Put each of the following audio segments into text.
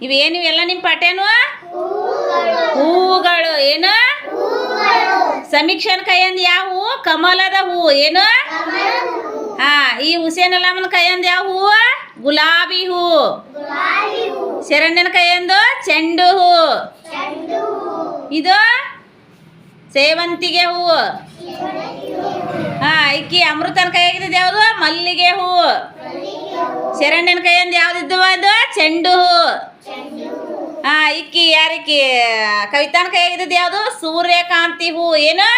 ಇವೇನು ಎಲ್ಲ ನಿಮ್ಮ ಪಾಠೇನು? ಹೂವುಗಳು ಏನು? ಸಮೀಕ್ಷನ್ ಕೈಯಂದು ಯಾವ ಹೂವು ಕಮಲದ ಹೂವು ಏನು? ಹಾ, ಈ ಹುಸೇನ್ ಅಲಾಮನ ಕೈಯಂದು ಯಾವ ಹೂವು ಗುಲಾಬಿ ಹೂವು ಶರಣ್ಯನ ಕೈಯಂದು ಚೆಂಡು ಹೂವು ಇದು ಸೇವಂತಿಗೆ ಹೂವು ಹಾ ಇಕ್ಕಿ ಅಮೃತನ ಕೈಯಾಗಿದ್ದು ಯಾವುದು? ಮಲ್ಲಿಗೆ ಹೂವು ಶರಣ್ಯನ ಕೈಯಿಂದ ಯಾವ್ದಿದ್ದು ಅದು? ಚೆಂಡು ಹೂವು ಇಕ್ಕಿ ಯಾರಿಕ್ಕಿ ಕವಿತಾನ ಕೈಯಾಗಿದ್ದು ಯಾವುದು? ಸೂರ್ಯಕಾಂತಿ ಹೂ. ಏನು?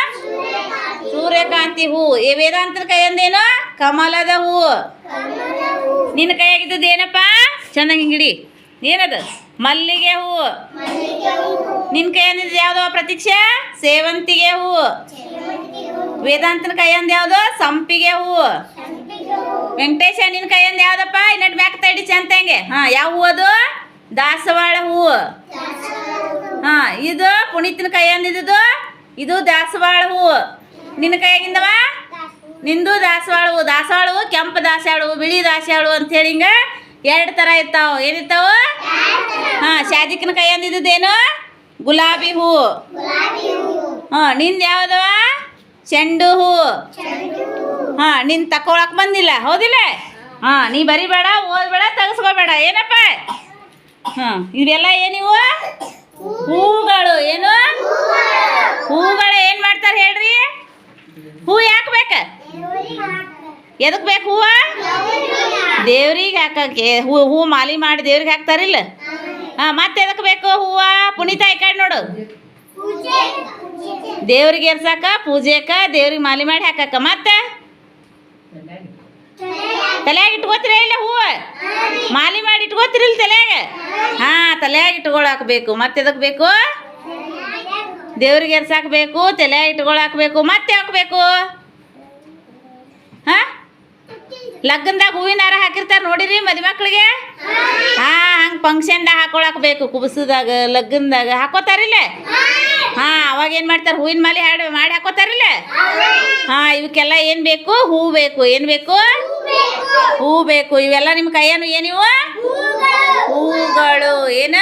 ಸೂರ್ಯಕಾಂತಿ ಹೂ. ಏ ವೇದಾಂತನ ಕೈಯಂದೇನು ಕಮಲದ ಹೂ. ನಿನ್ನ ಕೈಯಾಗಿದ್ದದ್ದು ಏನಪ್ಪ? ಚೆನ್ನಾಗಿ ಹಿಂಗಿಡಿ. ಏನದು? ಮಲ್ಲಿಗೆ ಹೂವು ನಿನ್ನ ಕೈಯಂದಿದ್ದು ಯಾವುದು? ಪ್ರತೀಕ್ಷೆ? ಸೇವಂತಿಗೆ ಹೂ. ವೇದಾಂತನ ಕೈಯಂದು ಯಾವುದು? ಸಂಪಿಗೆ ಹೂ. ವೆಂಕಟೇಶ, ನಿನ್ನ ಕೈಯಂದು ಯಾವ್ದಪ್ಪ? ಇನ್ನಟ್ ಮ್ಯಾಕ್ ತಡಿ ಹೆಂಗೆ ಹಾ, ಯಾವ ಹೂ ಅದು? ದಾಸವಾಳ ಹೂವು. ಹಾ, ಇದು ಪುನೀತನ ಕೈಯಂದಿದ್ದು ಇದು ದಾಸವಾಳ ಹೂವು. ನಿನ್ನ ಕೈಯಾಗಿಂದವ? ನಿಂದು ದಾಸವಾಳ ಹೂವು. ದಾಸವಾಳ ಹೂವು, ಕೆಂಪು ದಾಸವಾಳ ಹೂವು, ಬಿಳಿ ದಾಸವಾಳ ಅಂತ ಹೇಳಿ ಹಿಂಗ ಎರಡು ಥರ ಇರ್ತಾವ. ಏನಿರ್ತಾವ? ಹಾ ಕೈ ಕೈಯಂದಿದ್ದೇನು ಗುಲಾಬಿ ಹೂವು. ಹಾ, ನಿಂದು ಯಾವ್ದವ? ಚೆಂಡು ಹೂವು. ಹಾ ನಿನ್ ತಕೊಳಕ್ ಬಂದಿಲ್ಲ. ಹೌದಿಲ್ಲ? ಹಾ, ನೀ ಬರಿಬೇಡ, ಓದ್ಬೇಡ, ತಗಸ್ಕೋಬೇಡ. ಏನಪ್ಪ? ಹಾ ಇವೆಲ್ಲ ಏನಿವು ಹೂಗಳು. ಏನು? ಹೂಗಳು. ಏನು ಮಾಡ್ತಾರೆ ಹೇಳ್ರಿ? ಹೂ ಯಾಕೆ ಬೇಕ? ಎದಕ್ಕೆ ಬೇಕು ಹೂವ? ದೇವ್ರಿಗೆ ಹಾಕಕ್ಕೆ. ಹೂ ಹೂ ಮಾಲಿ ಮಾಡಿ ದೇವ್ರಿಗೆ ಹಾಕ್ತಾರಿಲ್ಲ ಹಾ, ಮತ್ತೆ ಎದಕ್ಕೆ ಬೇಕು ಹೂವ? ಪುನೀತ ಕಡೆ ನೋಡು. ದೇವ್ರಿಗೆ ಎರ್ಸಾಕ ಪೂಜೆಕ ದೇವ್ರಿಗೆ ಮಾಲಿ ಮಾಡಿ ಹಾಕಕ್ಕ. ಮತ್ತೆ? ತಲೆಯಾಗ ಇಟ್ಕೋತೀರ ಇಲ್ಲ ಹೂವು? ಮಾಲಿ ಇಟ್ಕೋತೀರಿ ತಲೆಯಾಗ? ಹಾ, ತಲೆಯಾಗ ಇಟ್ಕೊಳಕ್ ಬೇಕು ಮತ್ತೆ ಎದಕ್ ಬೇಕು? ದೇವ್ರಿಗೆ ಎರ್ಸಾಕ್ ಬೇಕು ಬೇಕು ಮತ್ತೆ ಹಾಕ್ಬೇಕು? ಹಾ? ಲಗ್ನದಾಗ ಹೂವಿನ ಹಾರ ಹಾಕಿರ್ತಾರ ನೋಡಿರಿ ಮದಿ ಮಕ್ಳಿಗೆ ಹಾ, ಹಂಗೆ ಫಂಕ್ಷನ್ದಾಗ ಹಾಕೊಳಕ್ ಬೇಕು ಕುಬಸದಾಗ, ಲಗ್ನದಾಗ. ಹಾಕೋತಾರಿಲ್ಲ? ಹಾ, ಅವಾಗ ಏನು ಮಾಡ್ತಾರೆ? ಹೂವಿನ ಮಾಲೆ ಹಾಡ್, ಮಾಡಿ ಹಾಕೋತಾರಿಲ್ಲ? ಹಾ, ಇವಕ್ಕೆಲ್ಲ ಏನು ಬೇಕು? ಹೂ ಬೇಕು. ಏನು ಬೇಕು? ಹೂ ಬೇಕು. ಇವೆಲ್ಲ ನಿಮ್ಮ ಕೈಯನು ಏನಿವು? ಹೂಗಳು ಏನ?